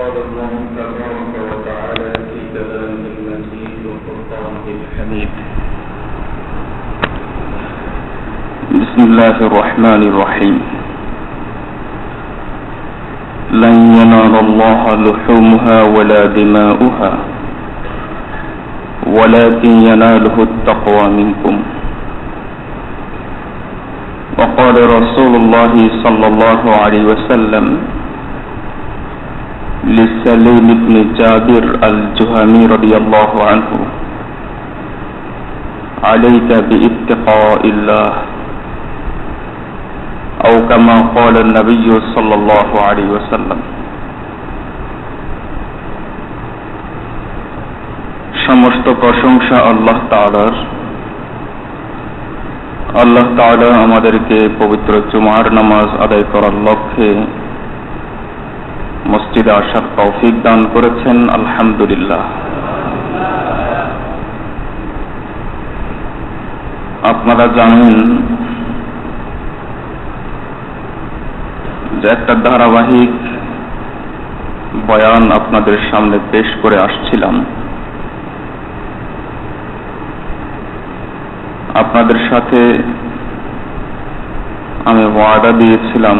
قال الله تبارك وتعالى في كلامه المجيد وفرقانه الحميد بسم الله الرحمن الرحيم. لن ينال الله لحومها ولا دماؤها ولكن يناله التقوى منكم. وقال رسول الله صلى الله عليه وسلم لسليم بن جابر الجهمي رضي الله عنه عليك باتقاء الله أو كما قال النبي صلى الله عليه وسلم সমস্ত প্রশংসা আল্লাহ তাআলার আল্লাহ তাআলা আমাদেরকে পবিত্র জুমার নামাজ আদায় করার লক্ষ্যে মসজিদে আসার তৌফিক দান করেছেন, আলহামদুলিল্লাহ। আপনারা জানেন যে একটা ধারাবাহিক বয়ান আপনাদের সামনে পেশ করে আসছিলাম। আপনাদের সাথে আমি ওয়াদা দিয়েছিলাম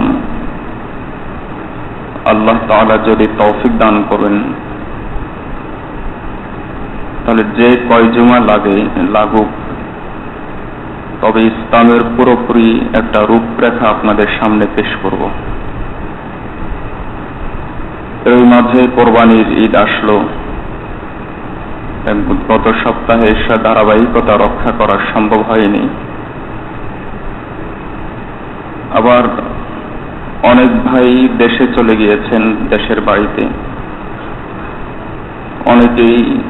আল্লাহ তাআলা যদি তৌফিক দান করেন, তাহলে যে কয় জুমা লাগে, লাগুক, তবে ইসলামের পুরোপুরি একটা রূপরেখা আপনাদের সামনে পেশ করব। এর মাঝে কোরবানির ঈদ আসলো। গত সপ্তাহে সে ধারাবাহিকতা রক্ষা করা সম্ভব হয়নি। আবার অনেক ভাই দেশে চলে গিয়েছেন, দেশের বাড়িতে। অনেকেই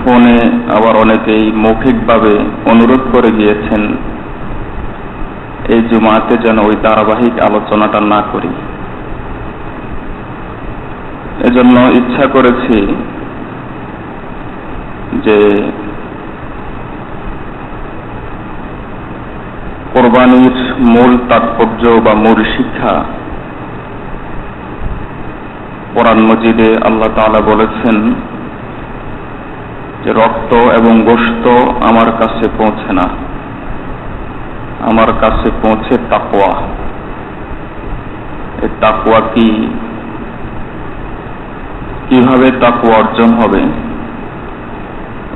ফোনে, আবার অনেকেই মৌখিকভাবে অনুরোধ করে গিয়েছেন, এই জুমাতে যেন ওই ধারাবাহিক আলোচনাটা না করি। এজন্য ইচ্ছা করেছি যে কোরবানির মূল তাৎপর্য বা মূল শিক্ষা কোরআন মজিদে আল্লাহ তাআলা বলেছেন যে রক্ত এবং গোশত আমার কাছে পৌঁছে না। আমার কাছে পৌঁছে তাকওয়া। এই তাকওয়া কি? কীভাবে তাকওয়া অর্জন হবে?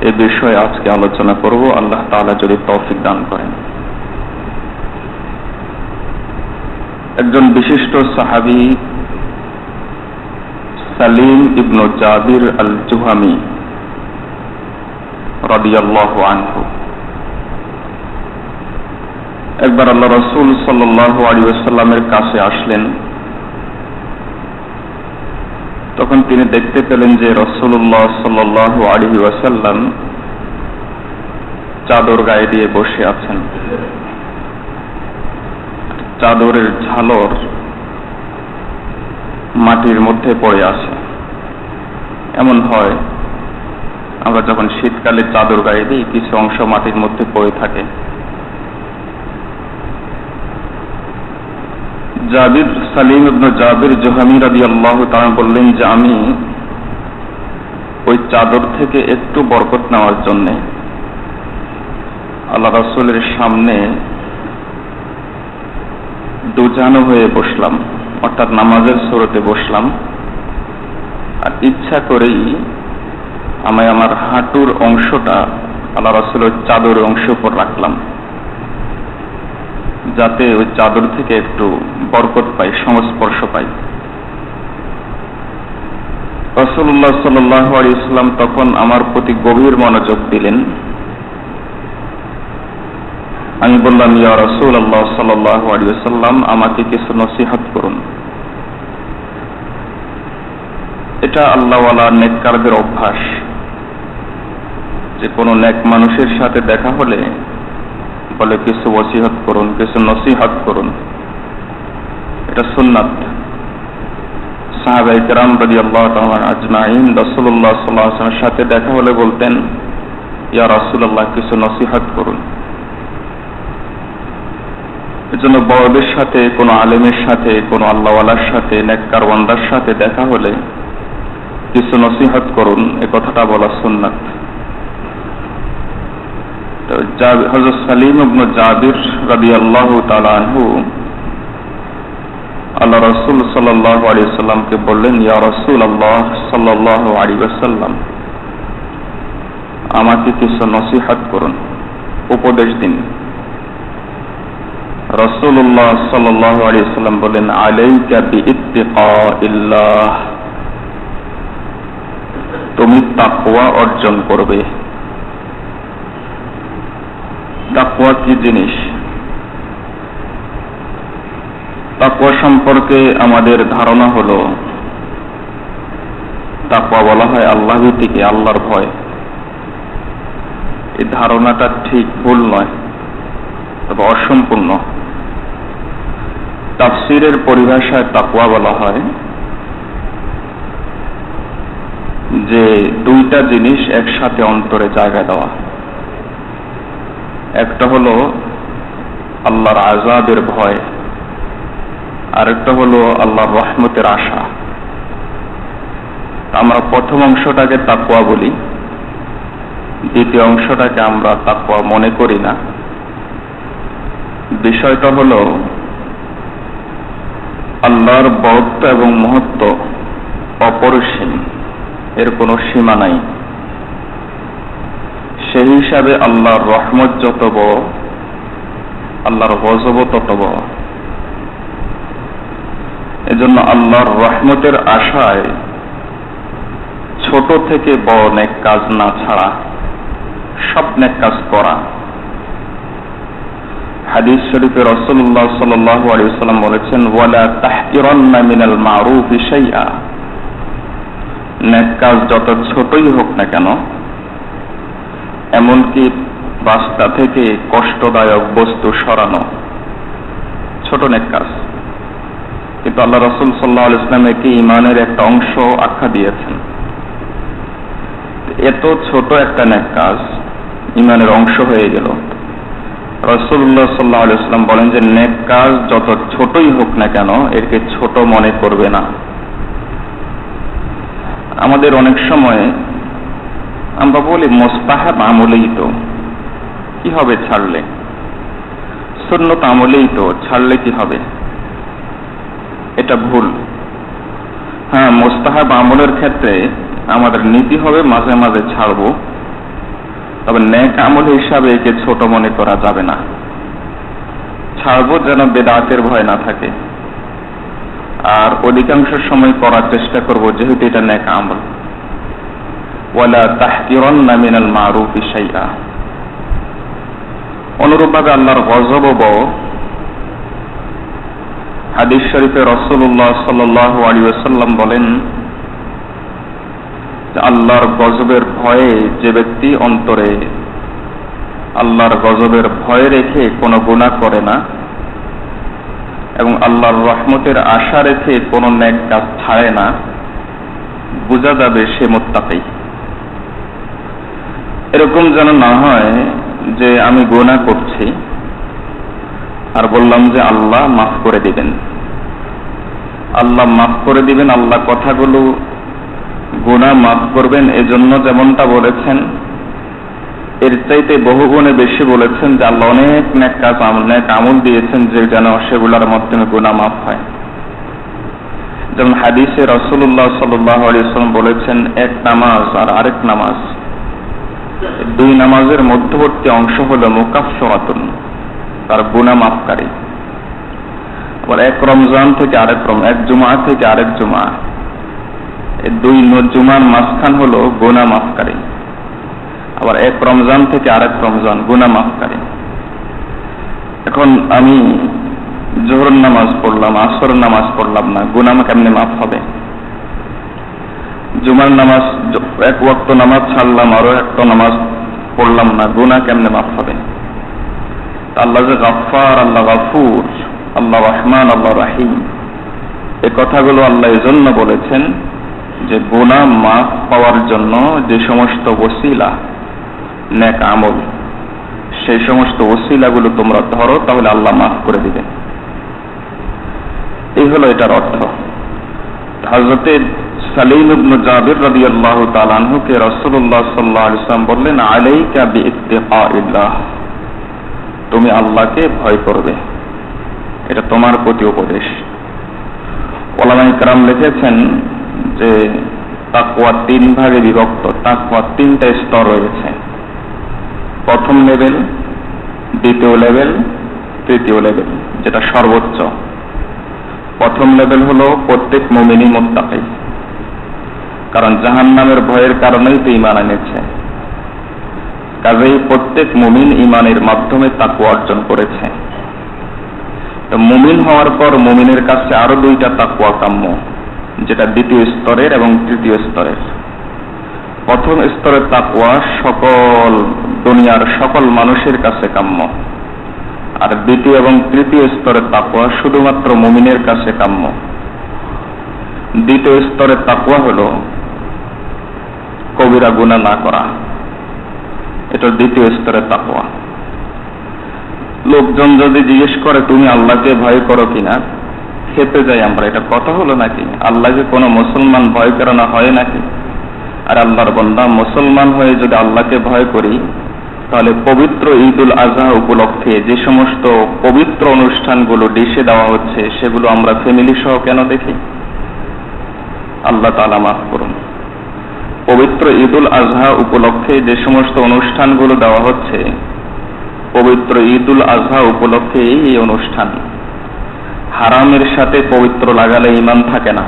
এ বিষয়ে আজকে আলোচনা করব। আল্লাহ তাআলা যদি তৌফিক দান করেন। একজন বিশিষ্ট সাহাবি সালিম ইবনু জাবির আল জুহামি রাদিয়াল্লাহু আনহু। একবার আল্লাহ রসুল আলাইহি ওয়াসাল্লামের কাছে আসলেন। তখন তিনি দেখতে পেলেন যে রসুল্লাহ আলাইহি ওয়াসাল্লাম চাদর গায়ে দিয়ে বসে আছেন। চাদরের ঝালর মাটির মধ্যে পড়ে আছে। এমন হয়, আমরা যখন শীতকালে চাদর গায়ে দিই, কিছু অংশ মাটির মধ্যে পড়ে থাকে। জাবির, সালিম জাবির জোহামি রাদি আল্লাহ তারা বললেন যে, আমি ওই চাদর থেকে একটু বরকত নেওয়ার জন্যে আল্লাহ রাসুলের সামনে দুজানো হয়ে বসলাম, অর্থাৎ নামাজের স্রোতে বসলাম। আর ইচ্ছা করেই আমি আমার হাঁটুর অংশটা আল্লাহ রসুলের চাদরের অংশ উপর রাখলাম, যাতে ওই চাদর থেকে একটু বরকত পাই, সংস্পর্শ পাই। রসুল্লাহ সাল্লাহ আলী ইসলাম তখন আমার প্রতি গভীর মনোযোগ দিলেন। আমি বললাম, ইয়া রসুল আল্লাহ সাল্লাম আমাকে কিছু নসিহাত করুন। এটা আল্লাহওয়ালা নেককারদের অভ্যাস। যে কোনো নেক মানুষের সাথে দেখা হলে বলে, কিছু ওসিহত করুন, কিছু নসিহাত করুন। এটা সুন্নাত। সাহাবাই কেরাম রাজি আল্লাহ আজমাইন রসুল্লাহ সাল্লাহ সাথে দেখা হলে বলতেন, ইয়া রসুল্লাহ কিছু নসিহাত করুন। এজন্য বড়দের সাথে, কোনো আলেমের সাথে, কোনো আল্লাহওয়ালার সাথে নেককার ওয়ান্দার সাথে দেখা হলে কিছু নসিহত করুন, এ কথাটা বলা সুন্নাত। হজরত সালিম জাবির রাদিয়াল্লাহু তাআলা আনহু আল্লাহ রসুল সাল্লাহ আলী সাল্লামকে বললেন, ইয়া রসুল আল্লাহ সাল্লাহ আলী সাল্লাম আমাকে কিছু নসিহাত করুন, উপদেশ দিন। রসুল্লাহ সাল্লাম বলেন, আলাইকা বিইত্তিকাইল্লাহ তুমি তাকওয়া অর্জন করবে। তাকওয়া কি জিনিস? তাকওয়া সম্পর্কে আমাদের ধারণা হলো, তাকওয়া বলা হয় আল্লাহ ভিত্তিকে আল্লাহর ভয়। এই ধারণাটা ঠিক ভুল নয়, তবে অসম্পূর্ণ। তাফসিরের পরিভাষায় তাকওয়া বলা হয়, যে দুইটা জিনিস একসাথে অন্তরে জায়গা দেওয়া। একটা হলো আল্লাহর আজাদের ভয়, আরেকটা হলো আল্লাহর রহমতের আশা। আমরা প্রথম অংশটাকে তাকুয়া বলি, দ্বিতীয় অংশটাকে আমরা তাকুয়া মনে করি না। বিষয়টা হলো আল্লাহর বরত্ব এবং মহত্ব অপরিসীম। এর কোনো সীমা নাই। সেই হিসাবে আল্লাহর রহমত যত বড়, আল্লাহর গজব তত বড়। এজন্য আল্লাহর রহমতের আশায় ছোট থেকে বড় নেক কাজ না ছাড়া সব নেক কাজ করা হাদিস শরীফে রসুল্লাহ সাল্লাহ আলিয়াল্লাম বলেছেন, ওয়ালা তাহকিরান্না মিনাল মারুফ শাইআ নেক কাজ যত ছোটই হোক না কেন, এমনকি রাস্তা থেকে কষ্টদায়ক বস্তু সরানো ছোট নেক কাজ। কিন্তু আল্লাহ রসুল সাল্লাহ ইসলাম একে ইমানের একটা অংশ আখ্যা দিয়েছেন। এত ছোট একটা নেক কাজ ইমানের অংশ হয়ে গেল। রসুল্লাহ সাল্লাহ ইসলাম বলেন যে, নেক কাজ যত ছোটই হোক না কেন একে ছোট মনে করবে না। আমাদের অনেক সময় আমরা বলি, মোস্তাহাব আমলেই তো। কি হবে ছাড়লে? সুন্নত আমলেই তো, ছাড়লে কি হবে? এটা ভুল। হ্যাঁ মোস্তাহাব আমলের ক্ষেত্রে আমাদের নীতি হবে, মাঝে মাঝে ছাড়বো। তবে ন্যাক আমল হিসাবে একে ছোট মনে করা যাবে না। ছাড়বো যেন বেদাতের ভয় না থাকে। আর অধিকাংশ সময় করার চেষ্টা করব যেহেতু এটা ন্যাক আমল। ওয়ালা তাহকিরন্না মিনাল মারুফ শাইআ। অনুরূপভাবে আল্লাহর গজব হাদিস শরীফে রসুল্লাহ সাল্লাহ আলী ওসাল্লাম বলেন আল্লাহর গজবের ভয়ে যে ব্যক্তি অন্তরে আল্লাহর গজবের ভয় রেখে কোনো গুণা করে না এবং আল্লাহর রহমতের আশা রেখে কোনো ন্যাক কাজ ছাড়ে না, বোঝা যাবে সে মোত্তাকেই এরকম যেন না হয় যে আমি গোনা করছি আর বললাম যে আল্লাহ মাফ করে দিবেন। আল্লাহ মাফ করে দিবেন, আল্লাহ কথাগুলো গুণা মাফ করবেন, এজন্য যেমনটা বলেছেন, এর চাইতে বহু গুণে বেশি বলেছেন যে আল্লাহ অনেক ন্যাক কাজ অনেক আমল দিয়েছেন যে যেন সেগুলোর মাধ্যমে গুণা মাফ হয়। যেমন হাদিসে রসুল্লাহ সাল্লাহ আলিয়াল্লাম বলেছেন, এক নামাজ আর আরেক নামাজ। দুই নামাজের মধ্যবর্তী অংশ হল মুকাফরাতুন তার গুণা মাফকারী। আবার এক রমজান থেকে আরেক রম, এক জুমা থেকে আরেক জুমা। দুই জুমার মাঝখান হলো গুণা মাফকারী। আবার এক রমজান থেকে আরেক রমজান গুণা মাফকারী। এখন আমি জোহর নামাজ পড়লাম আসর নামাজ পড়লাম না গুনাম কেমনে মাফ হবে? জুমার নামাজ, এক ওয়াক্ত নামাজ ছাড়লাম আরও একটা নামাজ পড়লাম না গুনা কেমনে মাফ হবে? আল্লাহ যে গাফার আল্লাহ গাফুর, আল্লাহ রহমান, আল্লাহ রাহিম। এ কথাগুলো আল্লাহ এজন্য বলেছেন যে গুনা মাফ পাওয়ার জন্য যে সমস্ত ওসিলা, নেক আমল, সেই সমস্ত ওসিলাগুলো তোমরা ধরো, তাহলে আল্লাহ মাফ করে দিবেন। এই হলো এটার অর্থ। হাজরতে সালিম ইবনু জাবির রাদিয়াল্লাহু তাআলা আনহুকে রাসূলুল্লাহ সাল্লাল্লাহু আলাইহি ওয়াসাল্লাম বললেন, আলাইকা বিইত্তিকাইল্লাহ তুমি আল্লাহকে ভয় করবে। এটা তোমার প্রতি উপদেশ। ওলামাই কারাম লিখেছেন যে তাকওয়া তিন ভাগে বিভক্ত, তাকওয়া তিনটা স্তর রয়েছে। প্রথম লেভেল দ্বিতীয় লেভেল তৃতীয় লেভেল যেটা সর্বোচ্চ। প্রথম লেভেল হলো প্রত্যেক মমিনী মোত্তাকাই কারণ জাহান নামের ভয়ের কারণেই তো ইমান এনেছে। কাজেই প্রত্যেক মুমিন ইমানের মাধ্যমে তাকু অর্জন করেছে। তো মুমিন হওয়ার পর মুমিনের কাছে আরও দুইটা তাকুয়া কাম্য। যেটা দ্বিতীয় স্তরের এবং তৃতীয় স্তরের। প্রথম স্তরের তাকুয়া সকল দুনিয়ার সকল মানুষের কাছে কাম্য। আর দ্বিতীয় এবং তৃতীয় স্তরের তাকুয়া শুধুমাত্র মুমিনের কাছে কাম্য। দ্বিতীয় স্তরের তাকুয়া হলো কবিরা গুণা না করা। এটা দ্বিতীয় স্তরের তাকুয়া লোকজন যদি জিজ্ঞেস করে, তুমি আল্লাহকে ভয় করো কিনা? খেতে যাই আমরা। এটা কথা হলো নাকি? আল্লাহকে কোনো মুসলমান ভয় করানো হয় নাকি? আর আল্লাহর বন্দা, মুসলমান হয়ে যদি আল্লাহকে ভয় করি, তাহলে পবিত্র ঈদুল আজহা উপলক্ষে যে সমস্ত পবিত্র অনুষ্ঠানগুলো ডিশে দেওয়া হচ্ছে, সেগুলো আমরা ফ্যামিলি সহ কেন দেখি? আল্লাহ তালা মাফ করুন। পবিত্র ঈদুল আজহা উপলক্ষে যে সমস্ত অনুষ্ঠানগুলো দেওয়া হচ্ছে, পবিত্র ঈদুল আজহা উপলক্ষে এই অনুষ্ঠান। হারামের সাথে পবিত্র লাগালে ইমান থাকে না।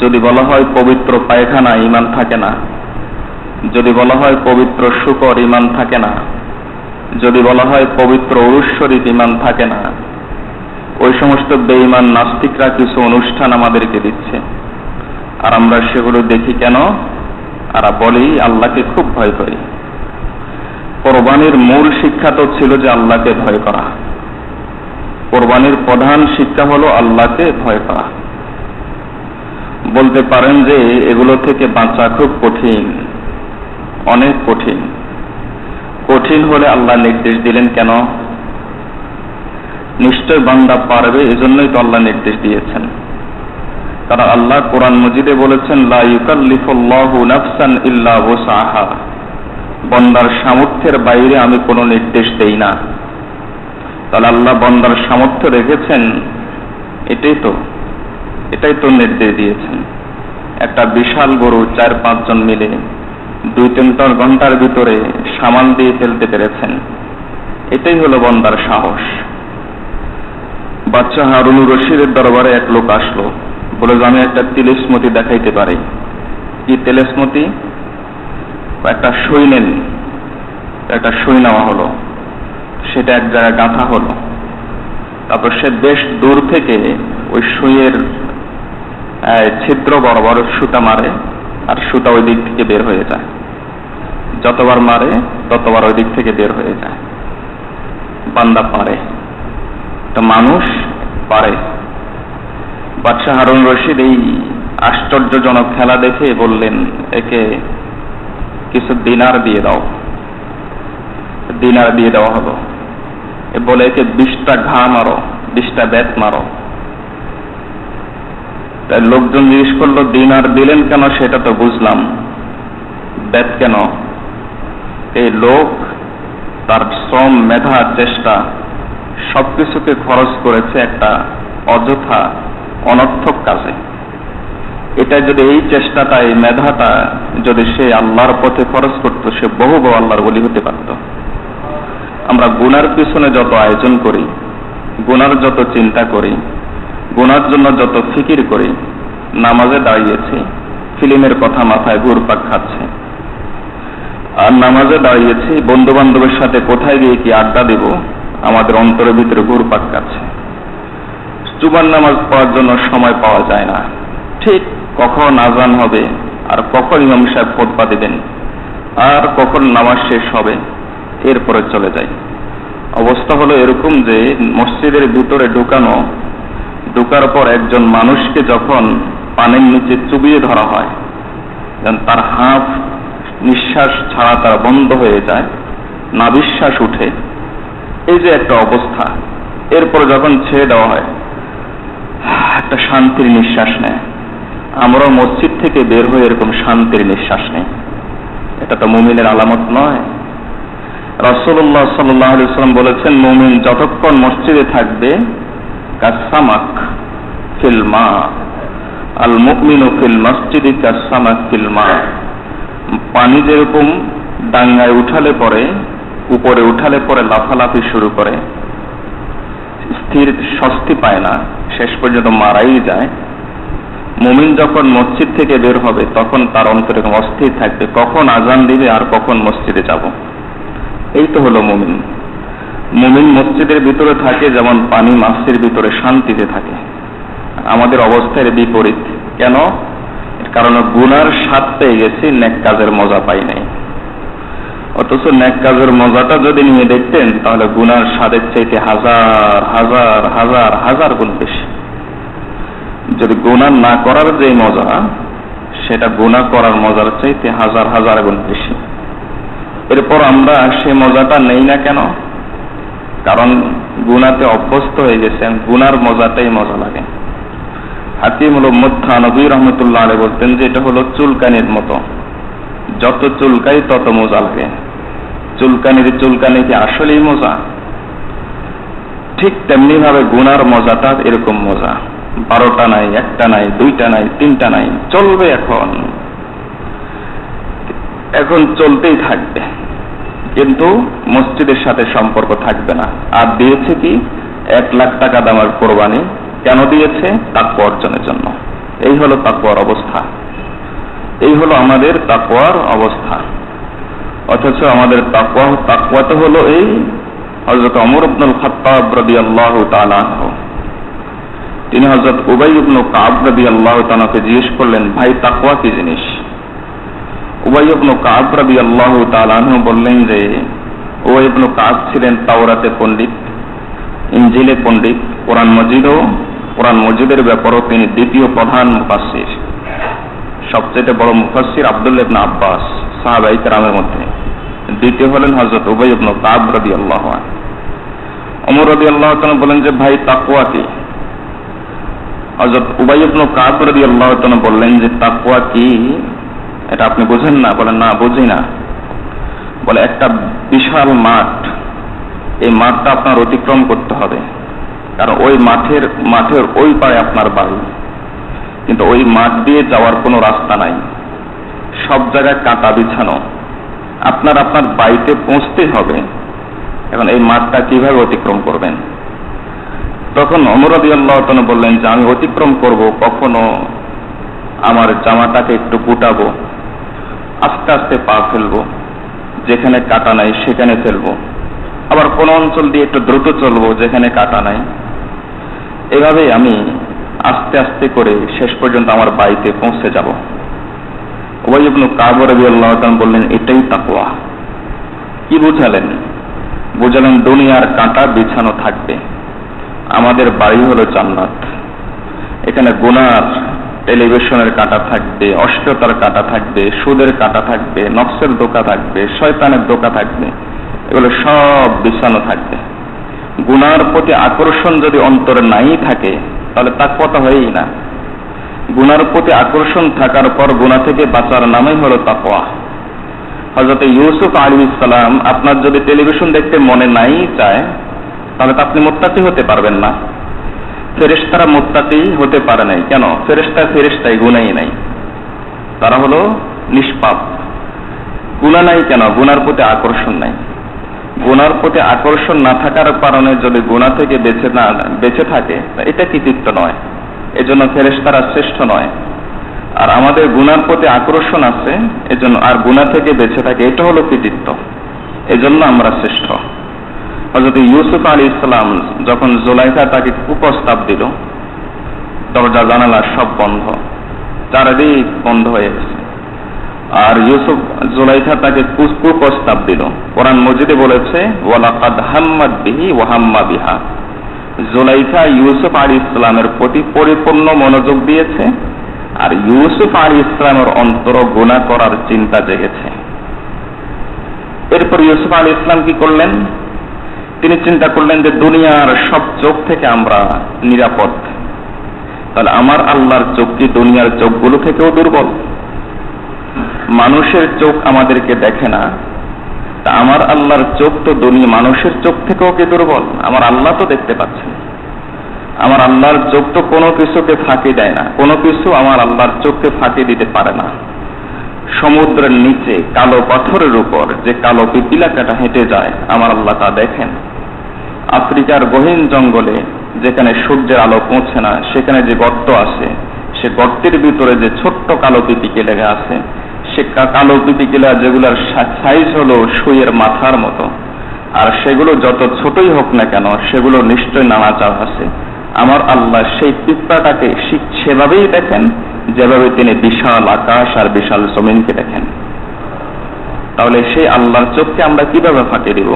যদি বলা হয় পবিত্র পায়খানা ইমান থাকে না। যদি বলা হয় পবিত্র শুকর ইমান থাকে না। যদি বলা হয় পবিত্র উরুশ্বরিত ইমান থাকে না। ওই সমস্ত বেঈমান নাস্তিকরা কিছু অনুষ্ঠান আমাদেরকে দিচ্ছে। আর আমরা সেগুলো দেখি কেন? আর বলি আল্লাহকে খুব ভয় করি। কোরবানির মূল শিক্ষা তো ছিল যে আল্লাহকে ভয় করা। কোরবানির প্রধান শিক্ষা হলো আল্লাহকে ভয় করা বলতে পারেন যে এগুলো থেকে বাঁচা খুব কঠিন, অনেক কঠিন। কঠিন হলে আল্লাহ নির্দেশ দিলেন কেন? নিশ্চয় বান্দা পারবে, এজন্যই তো আল্লাহ নির্দেশ দিয়েছেন। কারণ আল্লাহ কোরআন মজিদে বলেছেন, লা নাফসান ইল্লা বন্দার সামর্থ্যের বাইরে আমি কোনো নির্দেশ দেই না। তাহলে আল্লাহ বন্দার সামর্থ্য রেখেছেন। এটাই তো এটাই তো নির্দেশ দিয়েছেন। একটা বিশাল গরু চার পাঁচজন মিলে দুই তিন ঘণ্টার ভিতরে সামাল দিয়ে ফেলতে পেরেছেন। এটাই হলো বন্দার সাহস। বাচ্চা হারুনুর রশিদের দরবারে এক লোক আসলো। বলে, যে আমি একটা তিলিসমতি দেখাইতে পারি। কি তেলেসমতি? একটা সই নেন। একটা সই নেওয়া হলো। সেটা এক জায়গায় গাঁথা হলো। তারপর সে বেশ দূর থেকে ওই সুইয়ের ছিদ্র বড় বড় সুতা মারে আর সুতা ওই দিক থেকে বের হয়ে যায়। যতবার মারে, ততবার ওই দিক থেকে বের হয়ে যায়। বান্দা পারে। তো মানুষ পারে। বাদশাহ হারুন রশিদ এই আশ্চর্যজনক খেলা দেখে বললেন, একে কিছু দিনার দিয়ে দাও। দিনার দিয়ে দেওয়া হলো। বলে একে বিশটা ঘা মারো, বিশটা ব্যাত মারো। তাই লোকজন জিজ্ঞেস করল দিনার দিলেন কেন? সেটা তো বুঝলাম। ব্যাত কেন? এই লোক তার শ্রম, মেধা, চেষ্টা সবকিছুকে খরচ করেছে একটা অযথা, অনর্থক কাজে। এটা যদি এই চেষ্টাটা, এই মেধাটা যদি সে আল্লাহর পথে খরচ করত, সে বহু বহু আল্লাহর বলি হতে পারত। আমরা গুনার পিছনে যত আয়োজন করি, গুনার যত চিন্তা করি, গুনার জন্য যত ফিকির করি, নামাজে দাঁড়িয়েছি, ফিল্মের কথা মাথায় ঘুরপাক খাচ্ছে। আর নামাজে দাঁড়িয়েছি বন্ধু বান্ধবের সাথে কোথায় গিয়ে কি আড্ডা দেব, আমাদের অন্তরের ভিতরে ঘুরপাক খাচ্ছে। জুবান নামাজ পড়ার জন্য সময় পাওয়া যায় না। ঠিক কখন আজান হবে, আর কখন ইমাম সাহেব খোদবা দেবেন, আর কখন নামাজ শেষ হবে এরপরে চলে যায় অবস্থা হলো এরকম যে মসজিদের ভিতরে ঢুকানো, ঢুকার পর একজন মানুষকে যখন পানের নিচে চুবিয়ে ধরা হয় তার হাফ নিঃশ্বাস ছাড়া তার বন্ধ হয়ে যায়, নাবিশ্বাস উঠে। এই যে একটা অবস্থা। এরপর যখন ছেড়ে দেওয়া হয়, একটা শান্তির নিঃশ্বাস নেয়। আমরা মসজিদ থেকে বের হয়ে এরকম শান্তির নিঃশ্বাস নেই। এটা তো মুমিনের আলামত নয়। রসুল্লাহ সাল্লাম বলেছেন, মুমিন যতক্ষণ মসজিদে থাকবে কাসামাক ফিলমা আল মুকমিনু ফিল মসজিদি কাসামাক ফিলমা পানি যেরকম ডাঙ্গায় উঠালে পরে উপরে উঠালে পরে লাফালাফি শুরু করে, স্থির স্বস্তি পায় না, শেষ পর্যন্ত মারাই যায়। মুমিন যখন মসজিদ থেকে বের হবে, তখন তার অন্তরে অস্থির থাকবে, কখন আজান দিবে আর কখন মসজিদে যাব। এই তো হলো মুমিন। মুমিন মসজিদের ভিতরে থাকে, যেমন পানি মাছের ভিতরে শান্তিতে থাকে। আমাদের অবস্থার বিপরীত। কেন? কারণ গুনার স্বাদ পেয়ে গেছি, নেক কাজের মজা পাই নাই। অথচ নেক কাজের মজাটা যদি নিয়ে দেখতেন, তাহলে গুনার স্বাদের চাইতে হাজার হাজার হাজার হাজার গুণ বেশি। যদি গুণা না করার যে মজা, সেটা গুণা করার মজার চাইতে হাজার হাজার গুণ বেশি। এরপর আমরা সে মজাটা নেই না কেন? কারণ গুনাতে অভ্যস্ত হয়ে গেছেন, গুনার মজাটাই মজা লাগে। হাকিমুল মধ্যা নবী রহমতুল্লাহ আলী বলতেন যে, এটা হলো চুলকানির মতো। যত চুলকাই তত মজা লাগে। চুলকানির চুলকানি কি আসলেই মজা? ঠিক তেমনি ভাবে গুনার মজাটা এরকম মজা। বারোটা নাই, একটা নাই, দুইটা নাই, তিনটা নাই, চলবে এখন। এখন চলতেই থাকবে। কিন্তু মসজিদের সাথে সম্পর্ক থাকবে না। আর দিয়েছে কি? এক লাখ টাকা দামের কোরবানি। কেন দিয়েছে? তাকুয়া অর্জনের জন্য। এই হলো তাকুয়ার অবস্থা। এই হলো আমাদের তাকুয়ার অবস্থা। অথচ আমাদের তাকুয়া তাকুয়া তো হলো এই হজরত অমর আব্দুল রবি আল্লাহ তিনি হজরত উবাই ইবনু কাব আল্লাহ তালাকে জিজ্ঞেস করলেন, ভাই তাকুয়া কি জিনিস? উবাই আল্লাহ বললেন যে উবাই ইবনু ছিলেন তাওরাতে পণ্ডিত ইঞ্জিলে পণ্ডিত, কোরআন মজিদও, কোরআন মজিদের ব্যাপারও তিনি দ্বিতীয় প্রধান মুফাসির সবচেয়ে বড় মুফাসির আবদুল্লাহ ইবনে আব্বাস সাহাবাই কেরামের মধ্যে। দ্বিতীয় হলেন হজরত উবাই ইবনু কাব রবি আল্লাহ অমর রবি আল্লাহ বলেন যে, ভাই তাকুয়া কি? হজরত উবাই ইবনু কাব রবি আল্লাহ বললেন যে তাকুয়া কি? এটা আপনি বুঝেন না, বলেন না, বুঝি না। বলে, একটা বিশাল মাঠ, এই মাঠটা আপনার অতিক্রম করতে হবে। কারণ ওই মাঠের মাঠের ওই পারে আপনার বাড়ি। কিন্তু ওই মাঠ দিয়ে যাওয়ার কোনো রাস্তা নাই। সব জায়গায় কাঁটা বিছানো। আপনার আপনার বাড়িতে পৌঁছতে হবে। এখন এই মাঠটা কীভাবে অতিক্রম করবেন? তখন অমরাদি আল্লাহ বললেন যে, আমি অতিক্রম করব কখনো। আমার জামাটাকে একটু গুটাবো আস্তে আস্তে পা ফেলব। যেখানে কাটা নাই, সেখানে ফেলব। আবার কোন অঞ্চল দিয়ে একটু দ্রুত চলবো, যেখানে কাটা নাই। এভাবে আমি আস্তে আস্তে করে শেষ পর্যন্ত আমার বাড়িতে পৌঁছে যাব। ওবাই ইবনু কাবর রবি আল্লাহ বললেন, এটাই তাকুয়া কি বুঝালেন? বুঝালেন, দুনিয়ার কাঁটা বিছানো থাকবে। আমাদের বাড়ি হলো জান্নাত। এখানে গুনার টেলিভিশনের কাটা থাকবে অষ্টতার কাটা থাকবে, সুদের কাটা থাকবে নকশের দোকা থাকবে, শয়তানের দোকা থাকবে, এগুলো সব বিছানো থাকবে। গুনার প্রতি আকর্ষণ যদি অন্তরে নাই থাকে, তাহলে তা কথা হয়ই না। গুনার প্রতি আকর্ষণ থাকার পর গুণা থেকে বাঁচার নামই হলো তাকোয়া হজরত ইউসুফ আলী ইসলাম আপনার যদি টেলিভিশন দেখতে মনে নাই চায়, তাহলে তো আপনি মোত্তাকি হতে পারবেন না। ফেরেস্তারা মোত্তাকি হতে পারে নাই। কেন? ফেরেস্তা ফেরেস্তাই গুনাই নাই। তারা হলো নিষ্পাপ। গুণা নাই কেন? গুনার প্রতি আকর্ষণ নাই। গুনার প্রতি আকর্ষণ না থাকার কারণে যদি গুণা থেকে বেঁচে না, বেঁচে থাকে এটা কৃতিত্ব নয়। এজন্য ফেরেস্তারা শ্রেষ্ঠ নয়। আর আমাদের গুনার প্রতি আকর্ষণ আছে, এজন্য আর গুণা থেকে বেঁচে থাকে, এটা হলো কৃতিত্ব। এজন্য আমরা শ্রেষ্ঠ। হজরত ইউসুফ আলী ইসলাম যখন জোলাইখা তাকে কুপ্রস্তাব দিল, দরজা জানালা সব বন্ধ, চারিদিক বন্ধ হয়ে গেছে। আর ইউসুফ জোলাইখা তাকে কুপ্রস্তাব দিল। কোরআন মজিদে বলেছে, ওয়ালাকাদ হাম্মাদ বিহি ওয়াহাম্মা বিহা। জোলাইখা ইউসুফ আলী ইসলামের প্রতি পরিপূর্ণ মনোযোগ দিয়েছে, আর ইউসুফ আলী ইসলামের অন্তর গুণা করার চিন্তা জেগেছে। এরপর ইউসুফ আলী ইসলাম কি করলেন? তিনি চিন্তা করলেন যে দুনিয়ার সব চোখ থেকে আমরা নিরাপদ। তাহলে আমার আল্লাহর চোখ কি দুনিয়ার চোখগুলো থেকেও দুর্বল? মানুষের চোখ আমাদেরকে দেখে না। তা আমার আল্লাহর চোখ তো দুনিয়া মানুষের চোখ থেকেও কি দুর্বল? আমার আল্লাহ তো দেখতে পাচ্ছেন আমার আল্লাহর চোখ তো কোনো কিছুকে ফাঁকি দেয় না। কোনো কিছু আমার আল্লাহর চোখকে ফাঁকি দিতে পারে না। সমুদ্রের নিচে কালো পাথরের উপর যে কালো পিপিলাকাটা হেঁটে যায়, আমার আল্লাহ তা দেখেন। আফ্রিকার গহীন জঙ্গলে যেখানে সূর্যের আলো পৌঁছে না, সেখানে যে গর্ত আছে, সে গর্তের ভিতরে যে ছোট্ট কালো পিপিকে লেগে আছে, সে কালো পিপিকিলা যেগুলোর সাইজ হলো সুইয়ের মাথার মতো। আর সেগুলো যত ছোটই হোক না কেন, সেগুলো নিশ্চয় নানাচার আছে। আমার আল্লাহ সেই পিঁপড়াটাকে সেভাবেই দেখেন, যেভাবে তিনি বিশাল আকাশ আর বিশাল জমিনকে দেখেন। তাহলে সেই আল্লাহর চোখকে আমরা কীভাবে ফাঁকে দিব?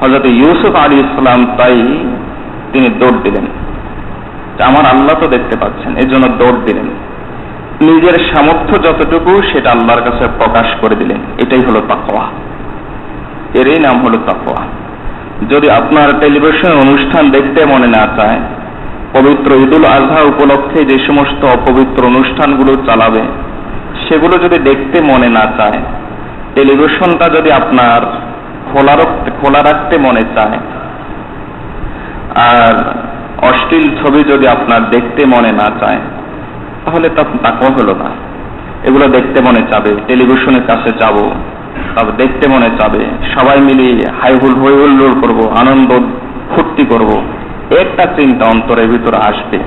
হজরত ইউসুফ আলী ইসলাম তাই তিনি দৌড় দিলেন। আমার আল্লাহ তো দেখতে পাচ্ছেন এই জন্য দৌড় দিলেন। নিজের সামর্থ্য যতটুকু সেটা আল্লাহর কাছে প্রকাশ করে দিলেন। এটাই হলো তাকওয়া। এরই নাম হলো তাকওয়া। যদি আপনার টেলিভিশন অনুষ্ঠান দেখতে মনে না চায়, পবিত্র ঈদুল আজহা উপলক্ষে যে সমস্ত অপবিত্র অনুষ্ঠানগুলো চালাবে, সেগুলো যদি দেখতে মনে না চায়, টেলিভিশনটা যদি আপনার খোলা রাখতে খোলা রাখতে মনে চায়। আর অশ্লীল ছবি যদি আপনার দেখতে মনে না চায়, তাহলে তা তাকওয়া হলো না। এগুলো দেখতে মনে চাবে, টেলিভিশনের কাছে যাব তবে দেখতে মনে চাবে, সবাই মিলে হাইহুল হই করব, আনন্দ ফুর্তি করব। একটা চিন্তা অন্তরের ভিতরে আসবে।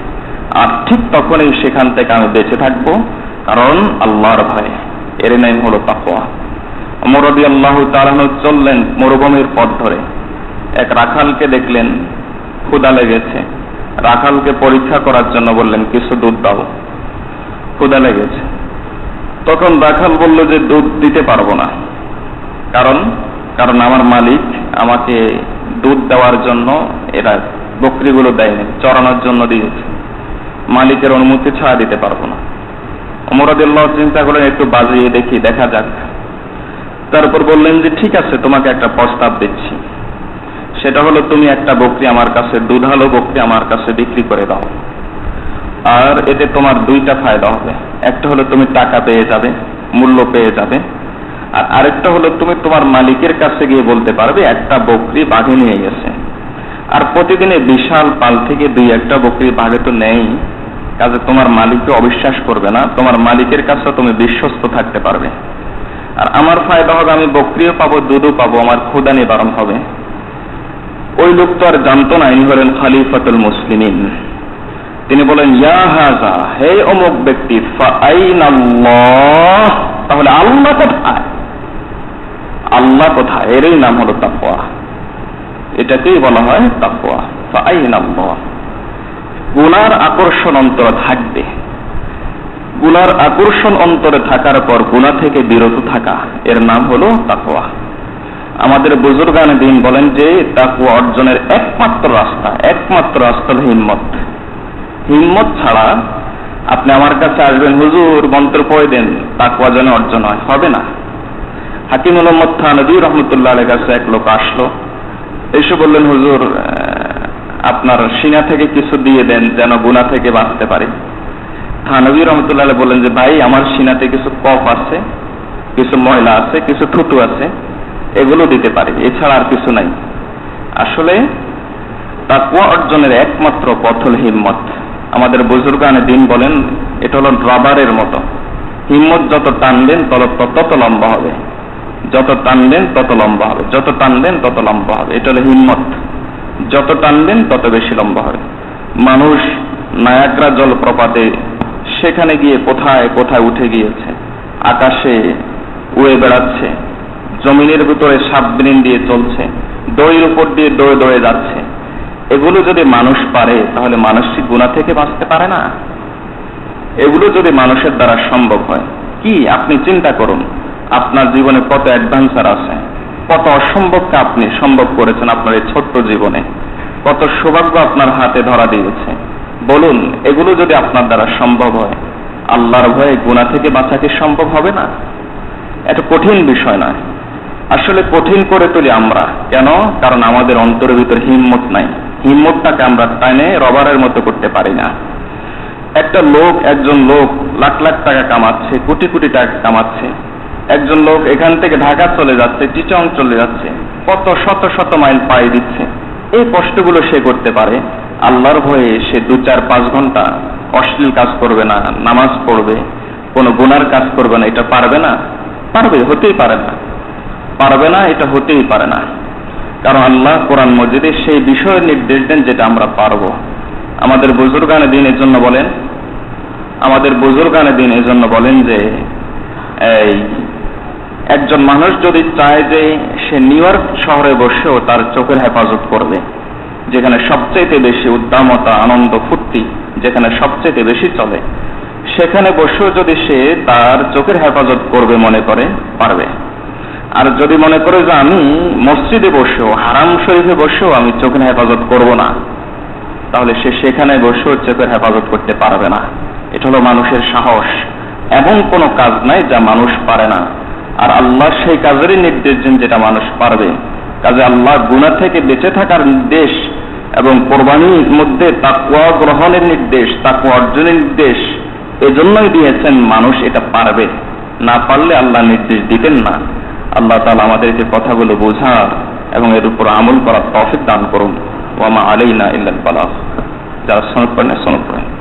আর ঠিক তখনই সেখান থেকে আমি বেঁচে থাকব, কারণ আল্লাহর ভয়। এর নাম হলো তাকওয়া। মরদি আল্লাহ তালাহ চললেন মরুভূমির পথ ধরে। এক রাখালকে দেখলেন ক্ষুদা লেগেছে। রাখালকে পরীক্ষা করার জন্য বললেন, কিছু দুধ দাও। ক্ষুদা লেগেছে। তখন রাখাল বলল যে, দুধ দিতে পারব না। কারণ কারণ আমার মালিক আমাকে দুধ দেওয়ার জন্য এরা বকরিগুলো দেয়নি, চড়ানোর জন্য দিয়েছে। মালিকের অনুমতি ছাড়া দিতে পারব না। অমরাদিল্লাহ চিন্তা করেন একটু বাজিয়ে দেখি, দেখা যাক। তারপর বললেন যে, ঠিক আছে, তোমাকে একটা প্রস্তাব দিচ্ছি। সেটা হলো, তুমি একটা বকরি আমার কাছে, দুধালো বকরি আমার কাছে বিক্রি করে দাও। আর এতে তোমার দুইটা ফায়দা হবে। একটা হলো, তুমি টাকা পেয়ে যাবে, মূল্য পেয়ে যাবে। আর আরেকটা হলো, তুমি তোমার মালিকের কাছে গিয়ে বলতে পারবে, একটা বকরি বাঘে নিয়ে গেছে। আর প্রতিদিনে বিশাল পাল থেকে দুই একটা বকরি বাঘে তো নেই। কাজে তোমার মালিককে অবিশ্বাস করবে না, তোমার মালিকের কাছে তুমি বিশ্বস্ত থাকতে পারবে। আর আমার ফায়দা হবে, আমি বকরিও পাবো, দুধও পাবো, আমার ক্ষুদা নিবারণ হবে। ওই লোক তো আর জানতো না ইনি হলেন খালিফাতুল মুসলিমিন। তিনি বলেন, ইয়া হাজা, হে অমুক ব্যক্তি তাহলে আল্লাহ কোথায়? আল্লাহ কোথায়? এরই নাম হলো তাকওয়া। এটাকেই বলা হয় তাকওয়া, ফাআইনাল্লাহ। গুনার আকর্ষণ অন্তরে থাকবে। গুনার আকর্ষণ অন্তরে থাকার পর গুনাহ থেকে বিরত থাকা। এর নাম হলো তাকোয়া আমাদের বুজুর্গান দিন বলেন যে তাকুয়া অর্জনের একমাত্র রাস্তা একমাত্র রাস্তা হলো হিম্মত। হিম্মত ছাড়া আপনি আমার কাছে আসবেন, হুজুর, মন্ত্র পড়ে দেন তাকুয়া যেন অর্জন হয়। হবে না। হাকিম মোহাম্মদ থানবী রহমতুল্লাহ আলের কাছে এক লোক আসলো। এসে বললেন, হুজুর আপনার সিনা থেকে কিছু দিয়ে দেন যেন গুনা থেকে বাঁচতে পারি। থানবী রহমতুল্লাহ আলাইহ বললেন যে, ভাই, আমার সিনাতে কিছু কফ আছে, কিছু ময়লা আছে, কিছু থুতু আছে, এগুলো দিতে পারি, এছাড়া আর কিছু নাই। আসলে তাকুয়া অর্জনের একমাত্র পথ হল হিম্মত। আমাদের বুজুর্গানে দিন বলেন, এটা হলো রাবারের মতো। হিম্মত যত টানবেন তত তত লম্বা হবে। যত টানবেন, তত লম্বা হবে। যত টানবেন, তত লম্বা হবে। এটা হলো হিম্মত। যত টানবেন, তত বেশি লম্বা হবে। মানুষ নায়াগ্রা জলপ্রপাতে সেখানে গিয়ে কোথায় কোথায় উঠে গিয়েছে? আকাশে উড়ে বেড়াচ্ছে, জমিনের ভিতরে সাবধান দিয়ে চলছে দড়ির উপর দিয়ে দৌড়ে দৌড়ে যাচ্ছে। এগুলো যদি মানুষ পারে, তাহলে মানসিক গুণা থেকে বাঁচতে পারে না? এগুলো যদি মানুষের দ্বারা সম্ভব হয়, কি আপনি চিন্তা করুন, আপনার জীবনে কত অ্যাডভেঞ্চার আছে, কত অসম্ভবকে আপনি সম্ভব করেছেন আপনার এই ছোট্ট জীবনে, কত সৌভাগ্য আপনার হাতে ধরা দিয়েছে। বলুন, এগুলো যদি আপনার দ্বারা সম্ভব হয়, আল্লাহর ভয়ে গুণা থেকে বাঁচা কি সম্ভব হবে না? এটা কঠিন বিষয় নয়। আসলে কঠিন করে তুলি আমরা। কেন? কারণ আমাদের অন্তরের ভিতরে হিম্মত নাই। হিম্মতটাকে আমরা টাইনে রবারের মতো করতে পারি না। একটা লোক, একজন লোক লাখ লাখ টাকা কামাচ্ছে, কোটি কোটি টাকা কামাচ্ছে। একজন লোক এখান থেকে ঢাকা চলে যাচ্ছে চিচং চলে যাচ্ছে, কত শত শত মাইল পায়ে দিচ্ছে। এই কষ্টগুলো সে করতে পারে। আল্লাহর ভয়ে সে দু চার পাঁচ ঘণ্টা অশ্লীল কাজ করবে না, নামাজ পড়বে, কোনো গুনার কাজ করবে না, এটা পারবে না? পারবে, হতেই পারে না। পারবে না, এটা হতেই পারে না। কারণ আল্লাহ কোরআন মসজিদে সেই বিষয়ে নির্দেশ দেন যেটা আমরা পারব। আমাদের বুজুর্গানে দিন এর জন্য বলেন, আমাদের বুজুর্গানে দিন এর জন্য বলেন যে, এই, একজন মানুষ যদি চায় যে সে নিউ ইয়র্ক শহরে বসেও তার চোখের হেফাজত করবে, যেখানে সবচেয়ে বেশি উদ্দামতা, আনন্দ, ফুর্তি যেখানে সবচেয়ে বেশি চলে, সেখানে বসেও যদি সে তার চোখের হেফাজত করবে মনে করে, পারবে। আর যদি মনে করে যে আমি মসজিদে বসেও, হারাম শরীফে বসেও আমি চোখের হেফাজত করব না, তাহলে সে সেখানে বসেও চোখের হেফাজত করতে পারবে না। এটা হলো মানুষের সাহস, এমন কোনো কাজ নাই যা মানুষ পারে না। আর আল্লাহ সেই কাজেরই নির্দেশ দেন যেটা মানুষ পারবে। কাজে আল্লাহ গুণা থেকে বেঁচে থাকার নির্দেশ এবং কোরবানির মধ্যে তাকুয়া গ্রহণের নির্দেশ তাকুয়া অর্জনের নির্দেশ, এজন্যই দিয়েছেন মানুষ এটা পারবে। না পারলে আল্লাহ নির্দেশ দিতেন না। আল্লাহ তাআলা আমাদেরকে কথাগুলো বোঝার এবং এর উপর আমল করার তৌফিক দান করুন। ওয়ামা আলাইনা ইল্লাল বালাগ। যারা সনদ পড়েন পড়েন